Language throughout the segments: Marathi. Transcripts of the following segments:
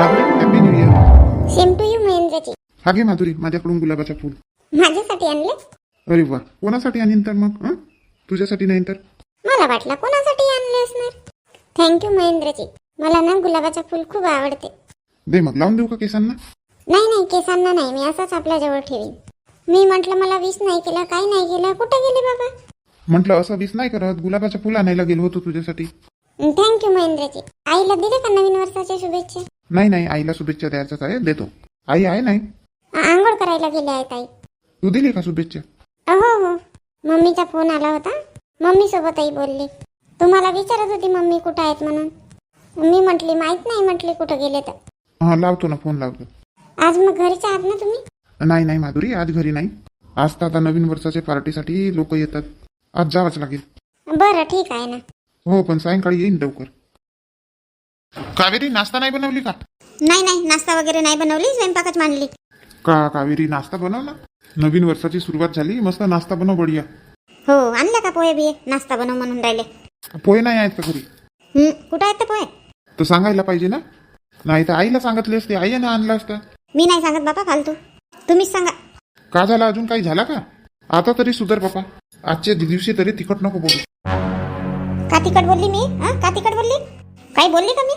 Madhuri happy new year same to you Mahendraji. हा घे माधुरी माझ्याकडून गुलाबाचं फूल. माझ्यासाठी आणले? अरे वा. कोणासाठी आणीन तर मग हं? तुझ्यासाठी नाही तर? मला वाटलं कोणासाठी आणले असणार? Thank you Mahendraji. मला ना गुलाबाचं फुल खूप आवडते. दे मग लावून देऊ का केसांना? नाही नाही केसांना नाही. मी असंच आपल्याजवळ ठेवीन. मी म्हटलं मला विश नाही केलं काही नाही केलं? कुठे गेले बाबा? म्हटलं असं वीस नाही करत. गुलाबाचं फुल आणायला गेलो होतो तुझ्यासाठी. Thank you Mahendraji. आईला दिले का नवीन वर्षाच्या शुभेच्छा? नाही नाही आईला शुभेच्छा द्यायचं आहे देतो. आई आहे नाही? आंघोळ करायला गेले आहेत आई तू दिली का शुभेच्छा? हो हो. मम्मीचा फोन आला होता. मम्मी सोबतही बोलली. तुम्हाला विचारत होती मम्मी कुठं आहेत म्हणून. मी म्हटली माहीत नाही म्हटली कुठं गेले तर. हा लावतो ना फोन लावतो. आज मग घरीच आहात ना तुम्ही? नाही नाही माधुरी आज घरी नाही. आज तर आता नवीन वर्षाच्या पार्टीसाठी लोक येतात. आज जावंच लागेल. बरं ठीक आहे ना. हो पण सायंकाळी येईन लवकर. कावेरी नाश्ता नाही बनवली का? नाही नाही नाश्ता वगैरे नाही बनवली स्वयंपाकच मांडली. का कावेरी नाश्ता बनव ना नवीन वर्षाची सुरुवात झाली मस्त नाश्ता बनव बढिया. हो आणला का पोहे बिये? नाश्ता बनव म्हणून राहिले. पोहे नाही आहेत का घरी? हं, कुठं आहेत ते पोहे? तर सांगायला पाहिजे ना. नाही तर आईला सांगितले असते आईने आणलं असतं. मी नाही सांगत बाबा फालतू. तुम्हीच सांगा. का झाला अजून काही झाला का? आता तरी सुधर बापा. आजच्या दिवशी तरी तिखट नको बोलू. का तिकट बोलली मी? हा? का तिकट बोलली? काही बोलली का मी?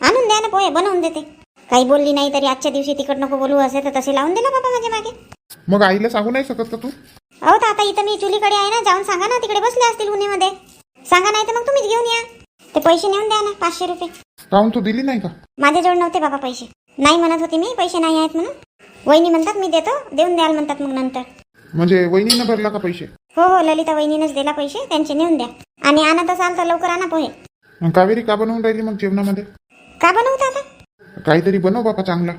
आणून द्या ना पोहे बनवून देते. काही बोलली नाही तरी आजच्या दिवशी तिकट नको बोलू असे तर तसे लावून दिला बाबा माझ्या मागे. मग आईला सांगू नाही शकत का तू? अहो तर आता इथं मी चुलीकडे आहे ना जाऊन सांगा ना तिकडे बसले असतील उन्हीमध्ये. सांगा नाही तर मग तुम्हीच घेऊन या. ते पैसे नेऊन द्या ना पाचशे रुपये. काहून तू दिली नाही का? माझ्याजवळ नव्हते बाबा पैसे. नाही म्हणत होती मी पैसे नाही आहेत म्हणून. वहिनी म्हणतात मी देतो देऊन द्याल म्हणतात मग नंतर. म्हणजे वहिनीनं भरला का पैसे? हो हो ललिता वहिनीनंच दिला पैसे त्यांचे नेऊन द्या. आणि आणत असाल तर लवकर आणा पोहे. मग कावेरी का बनवून राहिली मग जेवणामध्ये? का बनवता आता काहीतरी बनव बापा चांगला.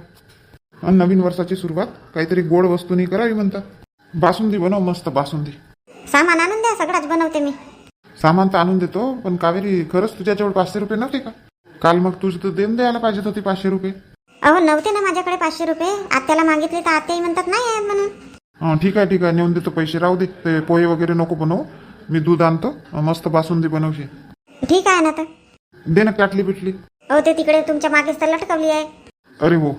आणि नवीन वर्षाची सुरुवात. काहीतरी गोड वस्तूनी करावी म्हणतात. बासुंदी बनव मस्त बासुंदी. सामान आणून द्या सगळाच बनवते मी. सामान तर आणून देतो पण कावेरी खरंच तुझ्याजवळ पाचशे रुपये नव्हते का? काल मग तुझं तर देऊन द्यायला पाहिजेत होती पाचशे रुपये. अहो नव्हते ना माझ्याकडे पाचशे रुपये. आत्याला मागितले तर आत्याही म्हणतात नाही आहेत म्हणून. हां ठीक आहे ठीक आहे. नेऊन देतो पैसे. राहू दे. ते पोहे वगैरे नको बनवू. मी दूध आणतो. मस्त बासुंदी बनवशील. ठीक आहे ना तर दे ना काटली पिटली अहो ते तिकडे तुमच्या मागेच तर लटकवली आहे. अरे हो.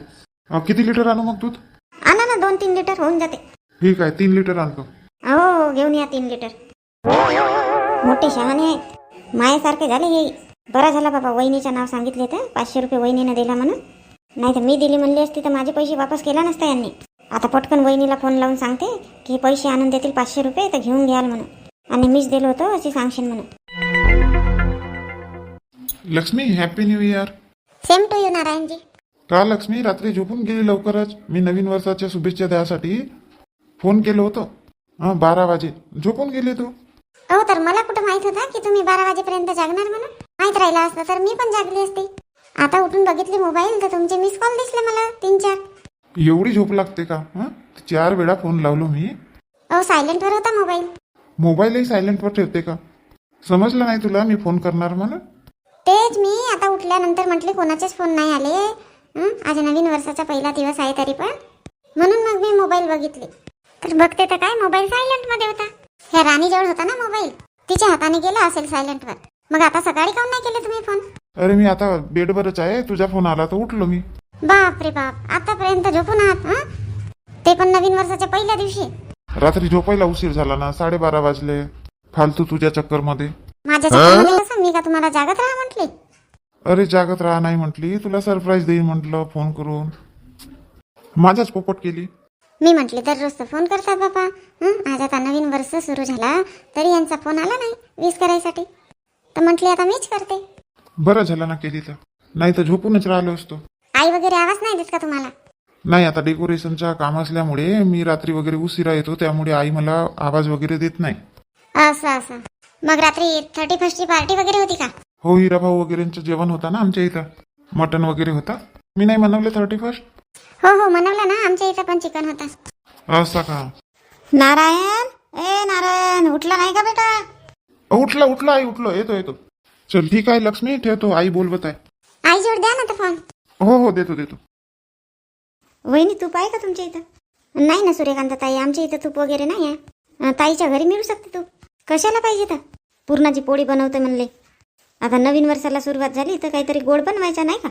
अं, किती लिटर आणू मग दूध आणा ना दोन तीन लिटर होऊन जाते. ठीक आहे तीन लिटर आणतो. हो घेऊन या तीन लिटर मोठे शहाणे आहेत. मायासारखे झाले हे. बरा झाला बाबा वहिनीचं नाव सांगितले तर. पाचशे रुपये वहिनीनं दिला म्हणून. नाही तर मी दिली म्हणली असती तर माझे पैसे वापस केला नसता यांनी. आता पटकन वहिनीला फोन लावून सांगते की हे पैसे आणून देतील पाचशे रुपये तर घेऊन घ्याल म्हणून. आणि मीच दिलो होतो अशी सांगशील म्हणून. Lakshmi happy new year same to you Narayanji का लक्ष्मी रात्री झोपून गेली लवकरच? मी नवीन वर्षाच्या शुभेच्छा द्यासाठी फोन केलं होतं. हां बारा वाजे. झोपून गेली तू? हो तर मला कुठं माहीत होता की तुम्ही बारा वाजेपर्यंत जागणार म्हणून? माहीत राहिला असतं तर मी पण जागली असते. आता उठून बघितले मोबाईल तर तुमचे मिस कॉल दिसले मला तीन चार एवढी झोप लागते का? हां? चार वेळा फोन लावलो मी. अहो सायलेंटवर होता मोबाईल मोबाईलही सायलेंटवर ठेवते का? समजलं नाही तुला मी फोन करणार म्हणून? तेच मी आता उठल्यानंतर म्हटले कोणाचेच फोन नाही आले? आज नवीन वर्षाचा पहिला दिवस आहे तरी पण. म्हणून मग मी मोबाईल बघितले. तर बघते तर काय मोबाईल सायलेंटमध्ये होता. ह्या राणीजवळ होता ना मोबाईल तिच्या हाताने गेला असेल सायलेंटवर मग आता सकाळी काऊन नाही केले तुम्ही फोन अरे मी आता बेडवरच आहे तुझा फोन आला तर उठलो मी. बाप रे बाप आतापर्यंत झोपून आहात हं? ते पण नवीन वर्षाच्या पहिल्या दिवशी. रात्री झोपायला उशीर झाला ना साडेबारा वाजले. फालतू तुझ्या चक्करमध्ये. माझ्या चक्करमध्ये कसं मी का तुम्हाला जागत राहा म्हटले? अरे जागत राहा नाही म्हटली. तुला सरप्राईज देईन म्हटलं फोन करून. माझाच पोपट केली. मी म्हटले दररोज तर फोन करतात बाबा? आज आता नवीन वर्ष सुरू झाला तरी यांचा फोन आला नाही विश करायसाठी. तर म्हटले आता मीच करते. बरं झालं ना केली तर. नाही तर झोपूनच राहिलो असतो. आई वगैरे आवाज नाही देत का तुम्हाला? नाही आता डेकोरेशनचा काम असल्यामुळे मी रात्री वगैरे उशिरा येतो त्यामुळे आई मला आवाज वगैरे देत नाही. असं असं. मग रात्री थर्टी फर्स्टची पार्टी वगैरे होती का? हो हिराभाऊ वगैरेंचं जेवण होता ना आमच्या इथं. मटन वगैरे होता. मी नाही म्हणवले थर्टी फर्स्ट हो हो मनवलं ना. आमच्या इथं पण चिकन होता. असं का? नारायण? ए नारायण उठला नाही का बेटा? उठला उठला आई उठलो. येतो येतो. चल ठीक आहे लक्ष्मी. ठेवतो. आई बोलवत आहे. आई जोड द्या ना फोन हो हो देतो देतो. वहिनी तूप आहे का तुमच्या इथं? नाही ना सूर्यकांत ताई. आमच्या इथं तूप वगैरे नाही आहे अं, ताईच्या घरी मिळू शकते तूप? कशाला पाहिजे तर? पूर्णाची पोळी बनवते म्हणले. आता नवीन वर्षाला सुरुवात झाली तर काहीतरी गोड बनवायचा नाही का?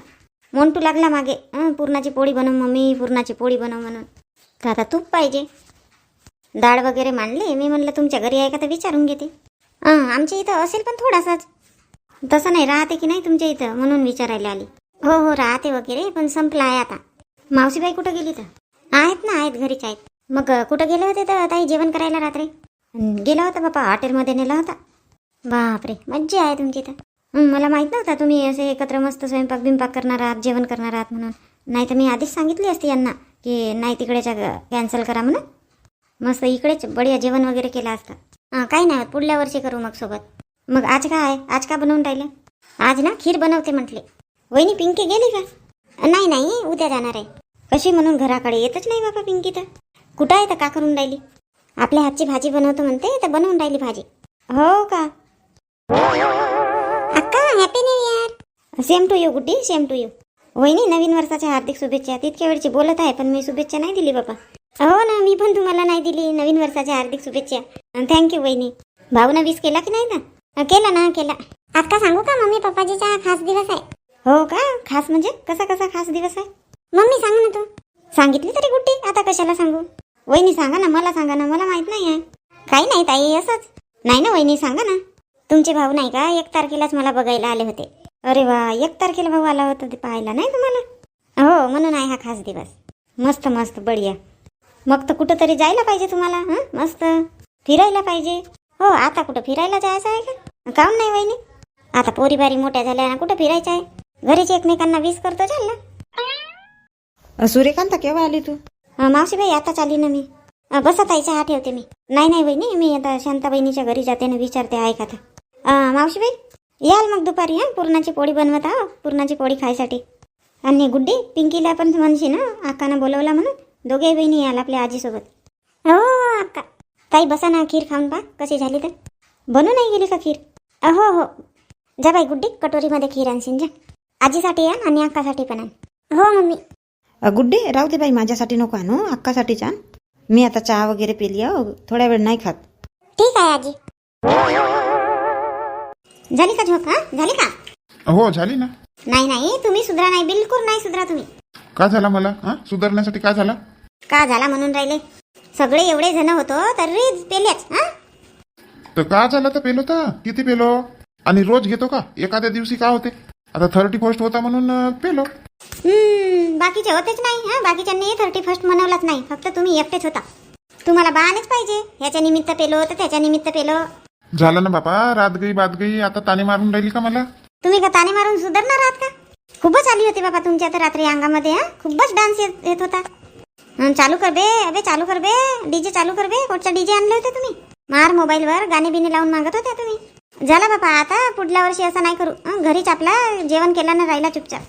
मोंटू लागला मागे. पूर्णाची पुरणाची पोळी बनव मम्मी पुरणाची पोळी बनव म्हणून. तर आता तूप पाहिजे. डाळ वगैरे मांडली. मी म्हणलं तुमच्या घरी आहे का? तर विचारून घेते. हां आमच्या इथं असेल पण थोडासाच. तसं नाही राहते की नाही तुमच्या इथं? म्हणून विचारायला आली. हो हो राहते वगैरे पण संपला आहे आता. मावशीबाई कुठं गेली तर? आहेत ना आहेत घरीच आहेत. मग कुठं गेले होते तर ताई? जेवण करायला रात्री? गेला होता बापा हॉटेलमध्ये नेला होता. बापरे मज्जा आहे तुमची तर. मला माहीत नव्हता तुम्ही असे एकत्र मस्त स्वयंपाक बिंपाक करणार आहात जेवण करणार आहात म्हणून. नाही तर मी आधीच सांगितली असती यांना की नाही तिकडेच्या कॅन्सल करा म्हणून. मस्त इकडेच बढिया जेवण वगैरे केलं असतं. हां काही नाही पुढल्या वर्षी करू मग सोबत. मग आज काय? आहे आज का बनवून राहिले? आज ना खीर बनवते म्हटले. वहिनी पिंकी गेली का? नाही नाही उद्या जाणार आहे. कशी म्हणून घराकडे येतच नाही बाबा पिंकी तर. कुठं आहे तर का करून राहिली? आपल्या हातची भाजी बनवतो म्हणते तर बनवून राहिली भाजी. हो का? अक्का happy new year same to you Guddi same to you वहिनी नवीन वर्षाच्या हार्दिक शुभेच्छा. तितक्या वेळची बोलत आहे पण मी शुभेच्छा नाही दिली बाबा. हो ना मी पण तुम्हाला नाही दिली. नवीन वर्षाच्या हार्दिक शुभेच्छा. थँक्यू वहिनी. भाऊनं वीस केला की नाही ना? केला ना केला. अक्का सांगू का मम्मी पप्पाजीचा खास दिवस आहे? हो का? खास म्हणजे? कसा कसा खास दिवस आहे? मम्मी सांग ना तू. सांगितली तरी गुट्टी आता कशाला सांगू? वहिनी सांगा ना मला सांगा ना मला माहीत नाही आहे काही नाही ताई असंच. नाही ना वहिनी सांगा ना. तुमचे भाऊ नाही का? एक तारखेलाच मला बघायला आले होते. अरे वा एक तारखेला भाऊ आला होता ते पाहायला नाही तुम्हाला हो म्हणून आहे हा खास दिवस. मस्त मस्त बढिया. मग तर कुठं तरी जायला पाहिजे तुम्हाला हं? मस्त. फिरायला पाहिजे. हो आता कुठं फिरायला जायचं आहे का? काऊन नाही वहिनी. आता पोरीबारी मोठ्या झाल्या ना कुठं फिरायचं आहे? घरीच एकमेकांना वीस करतो झालं अ, सूर्यकांता केव्हा आली तू? मावशीबाई आता आली ना मी. बसत बसा ताईचा हा ठेवते मी. नाही नाही बहिणी मी आता शांता बहिणीच्या घरी जाते ना विचारते आहे का तर मावशीबाई याल मग दुपारी हां पुरणाची पोळी बनवत आहो पुरणाची पोळी खायसाठी. आणि गुड्डी पिंकीला पण म्हणशी ना अक्कानं बोलवला म्हणून. दोघे बहिणी याल आपल्या आजीसोबत. हो अक्का ताई बसा ना खीर खाऊन पा कशी झाली तर. बनू नाही गेली का खीर? हो हो. जा बाई गुड्डी कटोरीमध्ये खीर आणशील जा. आजीसाठी आण आणि अक्कासाठी पण आण. हो मम्मी. गुड्डे राहू दे बाई माझ्यासाठी नको आणू अक्कासाठी छान. मी आता चहा वगैरे पेली अहो थोड्या वेळ नाही खात. ठीक आहे आजी. झाली का झोप हा? झाली का? हो झाली ना. नाही नाही तुम्ही सुधरा नाही बिलकुल नाही सुधरा तुम्ही. का झाला मला? हा? सुधारण्यासाठी काय झाला? का झाला म्हणून राहिले? सगळे एवढे जण होतो तरी पेल्याच हा? तर का झाला तर पेलो तर. किती पेलो? आणि रोज घेतो का? एखाद्या दिवशी का होते? आता थर्टी फर्स्ट होता म्हणून अं, पेलो. बाकीचे होतेच नाही हा? बाकीच्यांनी थर्टी फर्स्ट मनवलाच नाही. फक्त तुम्ही एकटेच होता. तुम्हाला बहानेच पाहिजे. ह्याच्या निमित्त पेलो तर त्याच्या निमित्त पेलो. झालं ना बापा? रात गई बात गई. आता ताने मारून राहिली का मला? तुम्ही का ताने मारून सुधारणार आहात का? खूपच आली होती बाबा तुमच्या तर रात्री अंगामध्ये हा? खूपच डान्स येत होता. चालू कर बे अबे चालू कर बे. डीजे चालू कर बे. कुठचा डीजे आणले होते तुम्ही. मार मोबाईलवर गाणे बिने लावून मागत होत्या तुम्ही. झालं बाबा आता पुढल्या वर्षी असं नाही करू. घरीच आपला जेवण केल्यानं राहिला चुपचाप.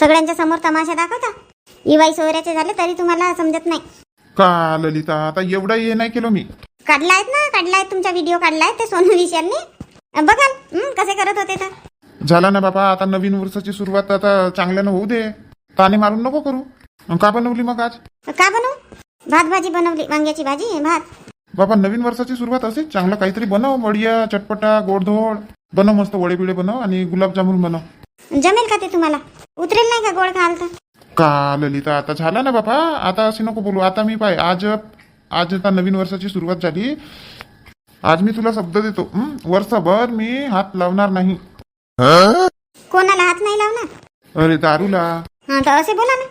सगळ्यांच्या समोर तमाशा दाखवता? इवाई सोयऱ्याचे झाले तरी तुम्हाला समजत नाही. का ललिता आता एवढा हे नाही केलो मी. काढलायत ना? काढलायत तुमचा व्हिडिओ काढलाय ते सोनू विषयांनी? बघाल. हं, कसे करत होते तर? झाला ना बाबा आता नवीन वर्षाची सुरुवात आता चांगल्यानं होऊ दे. ताने मारून नको करू. अन का बनवली मग आज? का बनवू? भात भाजी बनवली वांग्याची भाजी भात? बाबा नवीन वर्षाची सुरुवात असेल चांगलं काहीतरी बनव बढिया चटपटा गोडधोड. बनव मस्त वडे बिडे बनव आणि गुलाबजामुन बनव. जमेल का ते तुम्हाला? उतरेल नाही का गोड खाल तर? का ललिता आता झाला ना बाबा? आता असे नको बोलू. आता मी पाय आज आज आता नवीन वर्षाची सुरुवात झाली. आज मी तुला शब्द देतो. हं? वर्षभर मी हात लावणार नाही. कोणाला हात नाही लावणार? अरे दारूला. हा तर असे बोला ना.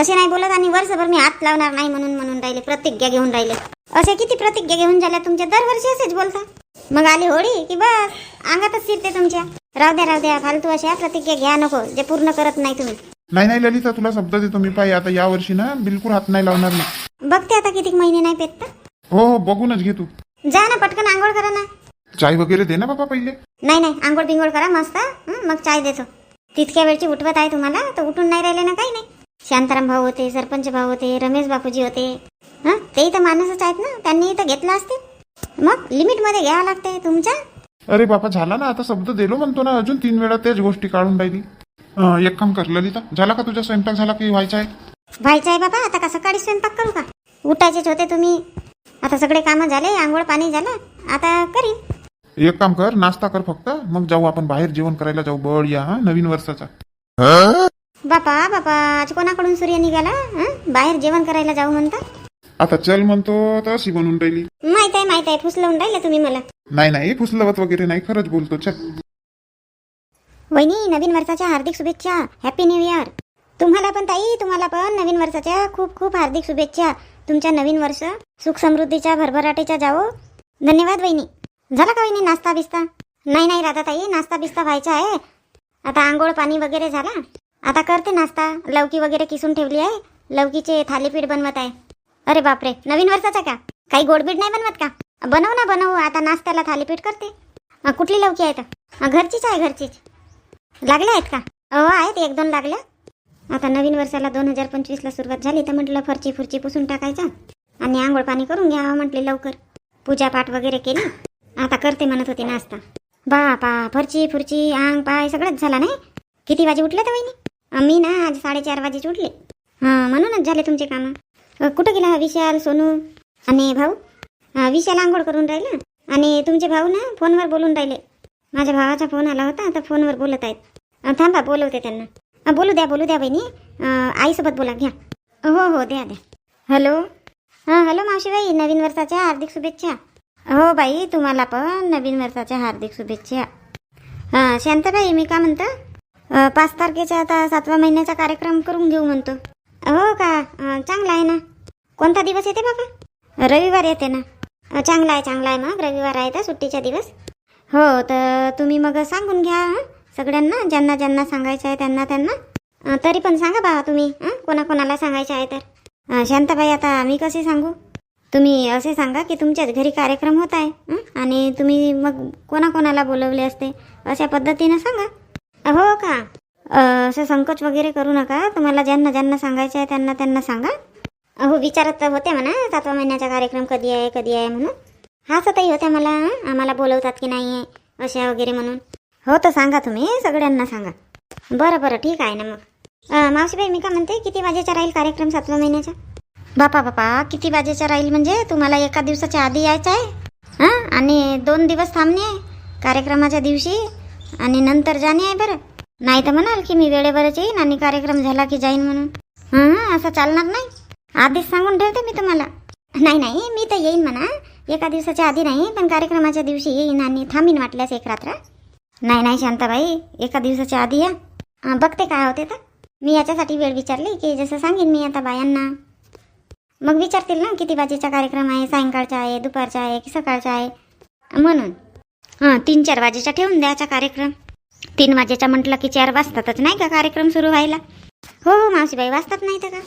असे नाही बोलत आणि वर्षभर मी हात लावणार नाही म्हणून म्हणून राहिले प्रतिज्ञा घेऊन राहिले. असे किती प्रतिज्ञा घेऊन झाल्या तुमच्या? दरवर्षी असेच बोलता. मग आली होळी की बस? अंगातच शिरते तुमच्या. राहू द्या राहू द्या. फालतू अशा प्रतिज्ञा घ्या नको. जे पूर्ण करत नाही तुम्ही. नाही नाही ललिता तुला शब्द देतो मी. पाय आता या वर्षी ना बिलकुल हात नाही लावणार नाही बघते आता किती महिने नाही पेत तर. हो हो बघूनच घे तू. जा ना पटकन आंघोळ करा ना. चाय वगैरे दे ना बाबा पहिले. नाही नाही आंघोळ बिंघोळ करा मस्त. हं, मग चाय देतो. तितक्या वेळची उठवत आहे तुम्हाला तर उठून नाही राहिले ना काही नाही. शांताराम भाऊ होते सरपंच भाऊ होते रमेश बापूजी होते. हा तेही तर माणूसच आहेत ना त्यांनी तर घेतलं असते. मग लिमिटमध्ये घ्यावं लागते तुमच्या. अरे बापा झाला ना आता शब्द दिलो म्हणतो ना अजून तीन वेळा तेच गोष्टी काढून राहिली. अं, एक काम कर ललिता झाला का तुझा स्वयंपाक झाला की व्हायचा आहे? व्हायचं आहे बाबा आता का सकाळी स्वयंपाक करू का? उठायचेच होते तुम्ही. आता सगळे कामं झाले आंघोळ पाणी झालं आता करीन. एक काम कर नाश्ता कर फक्त मग जाऊ आपण बाहेर जेवण करायला जाऊ बळ या हा नवीन वर्षाचा. बापा बापा आज कोणाकडून सूर्य निघाला? हं? बाहेर जेवण करायला जाऊ म्हणता? आता चल म्हणतो तर अशी बनून राहिली. माहीत आहे माहीत आहे फुसलवून राहिले तुम्ही मला. नाही नाही फुसलवत वगैरे नाही खरंच बोलतो चल. वहिनी नवीन वर्षाच्या हार्दिक शुभेच्छा. हॅपी न्यू इयर तुम्हाला पण ताई तुम्हाला पण नवीन वर्षाच्या खूप खूप हार्दिक शुभेच्छा. तुमच्या नवीन वर्ष सुख समृद्धीच्या भरभराटीच्या जावो. धन्यवाद वहिनी. झाला का वहिनी नाश्ता बिस्ता? नाही नाही राधा ताई नाश्ता बिस्ता व्हायचा आहे. आता आंघोळ पाणी वगैरे झाला. आता करते नाश्ता. लवकी वगैरे किसून ठेवली आहे. लवकीचे थालीपीठ बनवत आहे. अरे बापरे नवीन वर्षाचा का? काही गोडबीड नाही बनवत का? बनवू ना बनवू. आता नाश्त्याला थालीपीठ करते. अं, कुठली लवकी आहे तर? अं, घरचीच आहे घरचीच. लागल्या आहेत का? हो आहेत एक दोन लागल्या. आता नवीन वर्षाला दोन हजार पंचवीसला सुरुवात झाली तर म्हटलं फरची फुरची पुसून टाकायचा. आणि आंघोळ पाणी करून घ्यावं म्हटले लवकर. पूजापाठ वगैरे केली. आता करते म्हणत होती नाश्ता. बापा फरची फुरची आंग पाय सगळंच झाला नाही? किती वाजे उठले तर वहिनी? अं, मी ना आज साडेचार वाजेच उठले. हां म्हणूनच झाले तुमचे कामं. अं, कुठं गेला हा विशाल सोनू? आणि भाऊ? विशाल आंघोळ करून राहिला. आणि तुमचे भाऊ ना फोनवर बोलून राहिले. माझ्या भावाचा फोन आला होता आता फोनवर बोलत आहेत. थांबा बोलवते त्यांना. बोलू द्या बोलू द्या बहिणी. आईसोबत बोला घ्या. हो हो द्या द्या. हॅलो? हां हॅलो मावशीबाई नवीन वर्षाच्या हार्दिक शुभेच्छा. हो बाई तुम्हाला पण नवीन वर्षाच्या हार्दिक शुभेच्छा. हां शांताबाई मी का म्हणतो? पाच तारखेचा आता सातव्या महिन्याचा कार्यक्रम करून घेऊ म्हणतो. हो का? चांगला आहे ना. कोणता दिवस येते बाबा? रविवार येते ना. चांगला आहे चांगला आहे मग. रविवार आहे तर सुट्टीचा दिवस. हो तर तुम्ही मग सांगून घ्या सगळ्यांना ज्यांना ज्यांना सांगायचं आहे त्यांना त्यांना. तरी पण सांगा बा तुम्ही कोणाकोणाला सांगायचं आहे तर. शांताबाई आता मी कसे सांगू? तुम्ही असे सांगा की तुमच्याच घरी कार्यक्रम होत आहे आणि तुम्ही मग कोणाकोणाला बोलवले असते अशा पद्धतीनं सांगा. हो का? असं संकोच वगैरे करू नका. तुम्हाला ज्यांना ज्यांना सांगायचं आहे त्यांना त्यांना सांगा. हो विचारत तर होते म्हणा सातवा महिन्याचा कार्यक्रम कधी आहे कधी आहे म्हणून. हसतही होत्या मला आम्हाला बोलवतात की नाही आहे अशा वगैरे म्हणून. हो तर सांगा तुम्ही सगळ्यांना सांगा. बरं बरं ठीक आहे ना मग. मावशीबाई मी का म्हणते किती वाजेचा राहील कार्यक्रम सातव्या महिन्याचा? बापा बापा किती वाजेचा राहील म्हणजे? तुम्हाला एका दिवसाच्या आधी यायचं आहे? हां आणि दोन दिवस थांबणे आहे कार्यक्रमाच्या दिवशी आणि नंतर जाणे आहे बरं. नाही तर म्हणाल की मी वेळेवरच येईन आणि कार्यक्रम झाला की जाईन म्हणून. हां असं चालणार नाही. आधीच सांगून ठेवते मी तुम्हाला. नाही नाही मी तर येईन म्हणा. एका दिवसाच्या आधी नाही पण कार्यक्रमाच्या दिवशी येईन आणि थांबीन वाटल्यास एक रात्र. नाही नाही शांताबाई एका दिवसाच्या आधी या. बघते काय होते तर. मी याच्यासाठी वेळ विचारली की जसं सांगेन मी आता बायांना. मग विचारतील ना किती वाजेचा कार्यक्रम आहे सायंकाळचा आहे दुपारचा आहे की सकाळचा आहे. म्हणून. हां तीन चार वाजेचा ठेवून द्याचा कार्यक्रम. तीन वाजेचा म्हटलं की चार वाजतातच नाही का कार्यक्रम सुरू व्हायला? हो हो मावशीबाई वाजतात नाही तर का?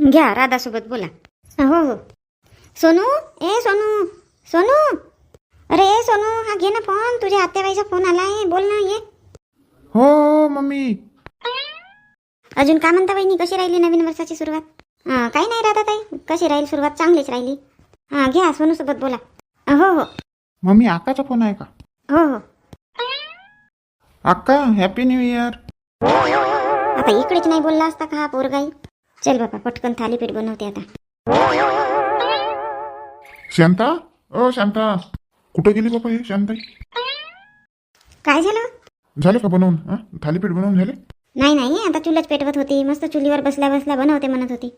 घ्या राधासोबत बोला. हो हो. सोनू ए सोनू सोनू. अरे ए सोनू हा घे ना फोन. तुझ्या आत्याबाईचा फोन आलाय. बोल ना ये. हो हो मम्मी. अजून का म्हणता बहिणी? कशी राहिली नवीन वर्षाची सुरुवात? हां काही नाही राहता ताई. कशी राहील सुरुवात? चांगलीच राहिली. हां घ्या सोनूसोबत बोला. हो हो. मम्मी आकाचा फोन आहे का? हो हो. अक्का हॅपी न्यू इयर आता इकडेच नाही बोलला असता का हा पोरगाई? चल बाबा पटकन थालीपीठ बनवते आता. शांता? ओ शांता. कुठं गेली बाबा हे शांताई? काय झालं? झाले का बनवून? हा? थालीपीठ बनवून झाले? नाही नाही आता चुलच पेटवत होती. मस्त चुलीवर बसल्या बसल्या बनवते म्हणत होती.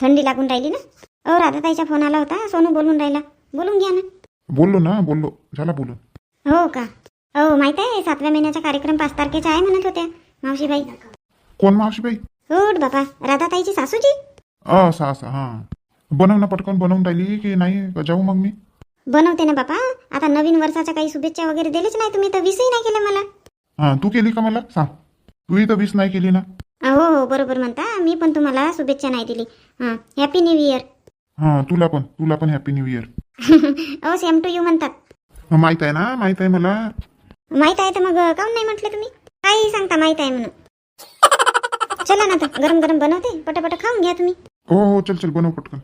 थंडी लागून राहिली ना? अहो राधाताईचा फोन आला होता. सोनू बोलून राहिला. बोलून घ्या ना. बोललो ना बोललो. झाला बोलून. हो का? हो माहीत आहे सातव्या महिन्याचा कार्यक्रम पाच तारखेचा आहे म्हणत होत्या मावशीबाई. कोण मावशीबाई? उठ बाबा राधाताईची सासूजी? असं असं हां. बनव ना पटकन बनवून राहिली की नाही का जाऊ मग मी. बनवते ना बापा आता नवीन वर्षाच्या काही शुभेच्छा वगैरे दिलेच नाही तुम्ही तर विसही नाही केलं मला. हां तू केली का मला? सांग. तूही तर वीस नाही केली ना? हो हो बरोबर म्हणता. मी पण तुम्हाला शुभेच्छा नाही दिली. हां हॅपी न्यू इयर हां तुला पण तुला पण हॅपी न्यू इयर अहो सेम टू यू म्हणतात. माहीत आहे ना माहीत आहे मला. माहीत आहे तर मग काऊन नाही म्हटलं तुम्ही? काही सांगता माहीत आहे म्हणून. चला ना आता गरम गरम बनवते पटापट खाऊन घ्या तुम्ही. हो हो चल चल बनव पटकन.